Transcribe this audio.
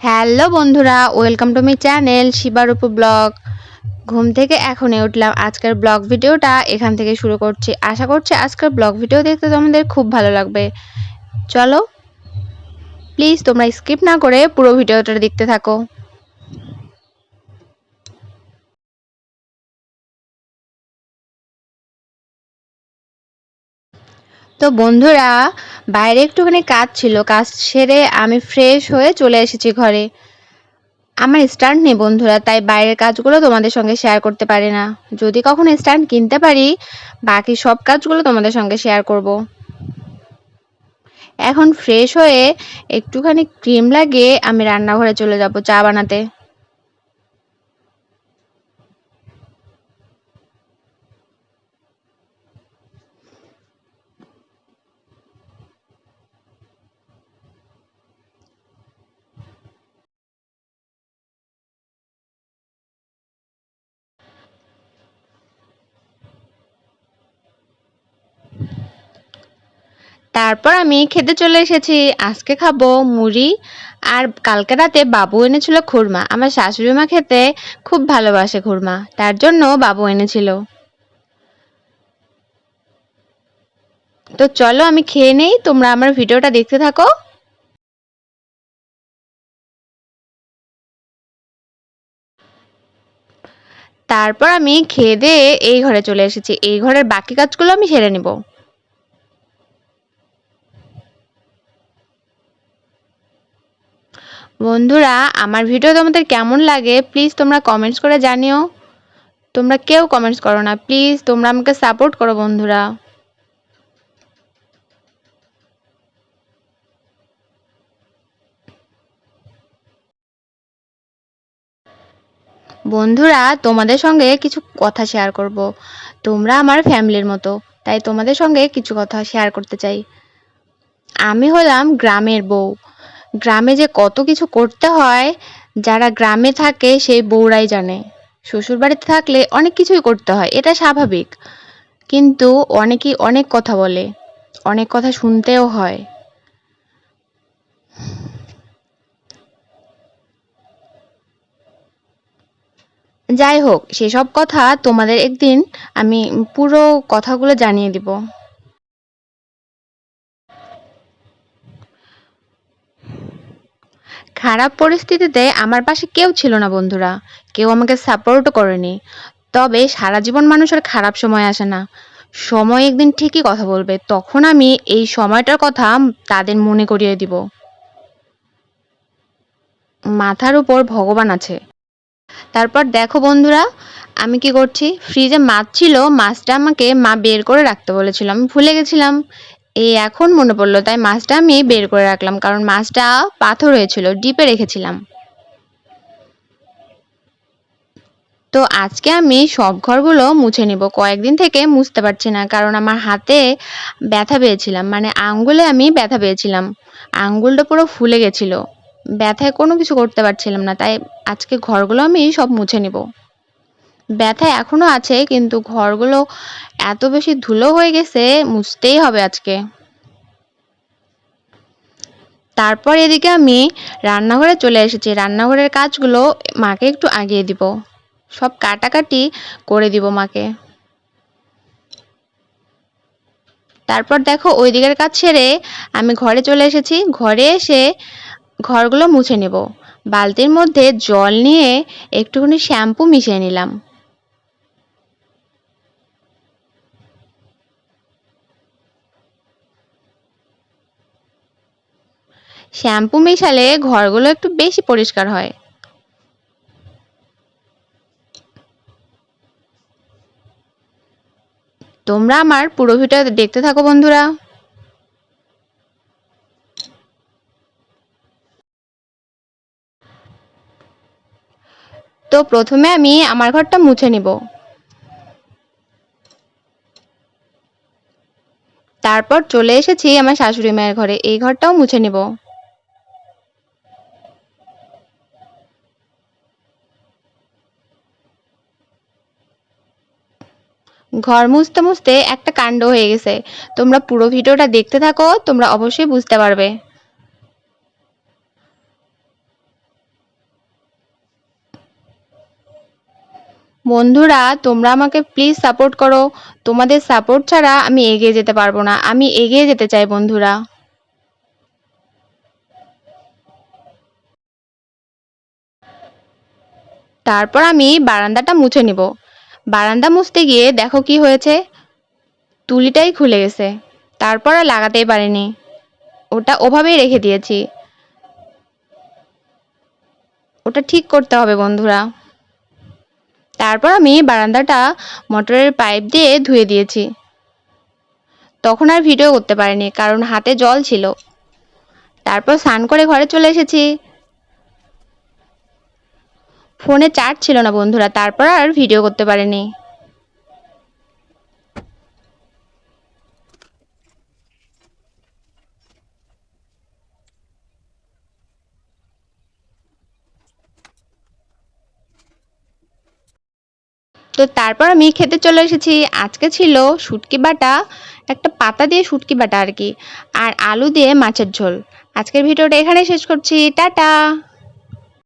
Hello বন্ধুরা, welcome to my channel Shibarup vlog. ঘুম থেকে এখনই উঠলাম। আজকের ব্লগ ভিডিওটা এখান থেকে শুরু করছি। আশা করছি আজকের ব্লগ ভিডিও দেখতে তোমাদের খুব ভালো লাগবে। চলো প্লিজ তোমরা স্কিপ না করে পুরো ভিডিওটা দেখতে থাকো। তো বন্ধুরা, বাইরে একটুখানি কাজ ছিল, কাজ সেরে আমি ফ্রেশ হয়ে চলে এসেছি ঘরে। আমার স্ট্যান্ড নেই বন্ধুরা, তাই বাইরের কাজগুলো তোমাদের সঙ্গে শেয়ার করতে পারি না। যদি কখনো স্ট্যান্ড কিনতে পারি, বাকি সব কাজগুলো তোমাদের সঙ্গে শেয়ার করব। এখন ফ্রেশ হয়ে একটুখানি ক্রিম লাগিয়ে আমি রান্নাঘরে চলে যাব চা বানাতে। তারপর আমি খেতে চলে এসেছি। আজকে খাব মুড়ি। আর কালকে রাতে বাবু এনেছিল খুরমা। আমার শাশুড়ি মা খেতে খুব ভালোবাসে খুরমা। তার জন্য বাবু এনেছিল। তো চলো আমি খেয়ে নেই। তোমরা আমার ভিডিওটা দেখতে থাকো। তারপর আমি খেয়ে দিয়ে এই ঘরে চলে এসেছি। এই ঘরের বাকি কাজগুলো আমি সেরে নেব। বন্ধুরা, আমার ভিডিও তোমাদের কেমন লাগে প্লিজ তোমরা কমেন্টস করে জানিও। তোমরা কেউ কমেন্টস করো না প্লিজ তোমরা আমাকে সাপোর্ট করো বন্ধুরা। বন্ধুরা, তোমাদের সঙ্গে কিছু কথা শেয়ার করব। তোমরা আমার ফ্যামিলির মতো, তাই তোমাদের সঙ্গে কিছু কথা শেয়ার করতে চাই। আমি হলাম গ্রামের বউ। গ্রামে যে কত কিছু করতে হয়, যারা গ্রামে থাকে সেই বউরাই জানে। শ্বশুর বাড়িতে থাকলে অনেক কিছুই করতে হয়, এটা স্বাভাবিক। কিন্তু অনেকেই অনেক কথা বলে, অনেক কথা শুনতেও হয়। যাই হোক, সেসব কথা তোমাদের একদিন আমি পুরো কথাগুলো জানিয়ে দিব। খারাপ পরিস্থিতিতে আমার পাশে কেউ ছিল না, বন্ধুরা। কেউ আমাকে সাপোর্টও করেনি। তবে সারা জীবন মানুষের খারাপ সময় আসে না। সময় একদিন ঠিকই কথা বলবে, তখন আমি এই সময়টার কথা তাদের মনে করিয়ে দিব। মাথার উপর ভগবান আছে। তারপর দেখো বন্ধুরা, আমি কি করছি? ফ্রিজে মাছ ছিল, মাছটা আমাকে মা বের করে রাখতে বলেছিল। আমি ভুলে গেছিলাম। এই এখন মনে পড়ল, তাই মাছটা আমি বের করে রাখলাম, কারণ মাছটা পাথর হয়েছিল, ডিপে রেখেছিলাম। তো আজকে আমি সব ঘরগুলো মুছে নিব, কয়েকদিন থেকে মুছতে পারছি না, কারণ আমার হাতে ব্যথা পেয়েছিলাম মানে আঙ্গুলে আমি ব্যথা পেয়েছিলাম, আঙ্গুলটা পুরো ফুলে গেছিল, ব্যথায় কোনো কিছু করতে পারছিলাম না, তাই আজকে ঘরগুলো আমি সব মুছে নিব। ব্যথা এখনও আছে, কিন্তু ঘরগুলো এত বেশি ধুলো হয়ে গেছে, মুছতেই হবে আজকে। তারপর এদিকে আমি রান্নাঘরে চলে এসেছি। রান্নাঘরের কাজগুলো মাকে একটু আগিয়ে দিব। সব কাটাকাটি করে দিব মাকে। তারপর দেখো ওই দিকের কাজ সেরে আমি ঘরে চলে এসেছি। ঘরে এসে ঘরগুলো মুছে নেব। বালতির মধ্যে জল নিয়ে একটুখানি শ্যাম্পু মিশিয়ে নিলাম। শ্যাম্পু মেশালে ঘরগুলো একটু বেশি পরিষ্কার হয়। তোমরা আমার পুরো ভিডিও দেখতে থাকো বন্ধুরা। তো প্রথমে আমি আমার ঘরটা মুছে নিব। তারপর চলে এসেছি আমার শাশুড়ি মায়ের ঘরে, এই ঘরটাও মুছে নিব। ঘর মুছতে মুছতে একটা কাণ্ড হয়ে গেছে। তোমরা পুরো ভিডিওটা দেখতে থাকো, তোমরা অবশ্যই বুঝতে পারবে। বন্ধুরা, তোমরা আমাকে প্লিজ সাপোর্ট করো। তোমাদের সাপোর্ট ছাড়া আমি এগিয়ে যেতে পারব না। আমি এগিয়ে যেতে চাই, বন্ধুরা। তারপর আমি বারান্দাটা মুছে নিব। বারান্দা মুছতে গিয়ে দেখো কি হয়েছে। তুলিটাই খুলে গেছে। তারপর আর লাগাতেই পারিনি। ওটা ওভাবেই রেখে দিয়েছি। ওটা ঠিক করতে হবে বন্ধুরা। তারপর আমি বারান্দাটা মোটরের পাইপ দিয়ে ধুয়ে দিয়েছি। তখন আর ভিডিও করতে পারিনি, কারণ হাতে জল ছিল। তারপর স্নান করে ঘরে চলে এসেছি। ফোনে চার্জ ছিল না বন্ধুরা, তারপর আর ভিডিও করতে পারিনি। তো তারপর আমি খেতে চলে এসেছি। আজকে ছিল শুটকি বাটা, একটা পাতা দিয়ে শুটকি বাটা আর কি, আর আলু দিয়ে মাছের ঝোল। আজকের ভিডিওটা এখানে শেষ করছি। টাটা!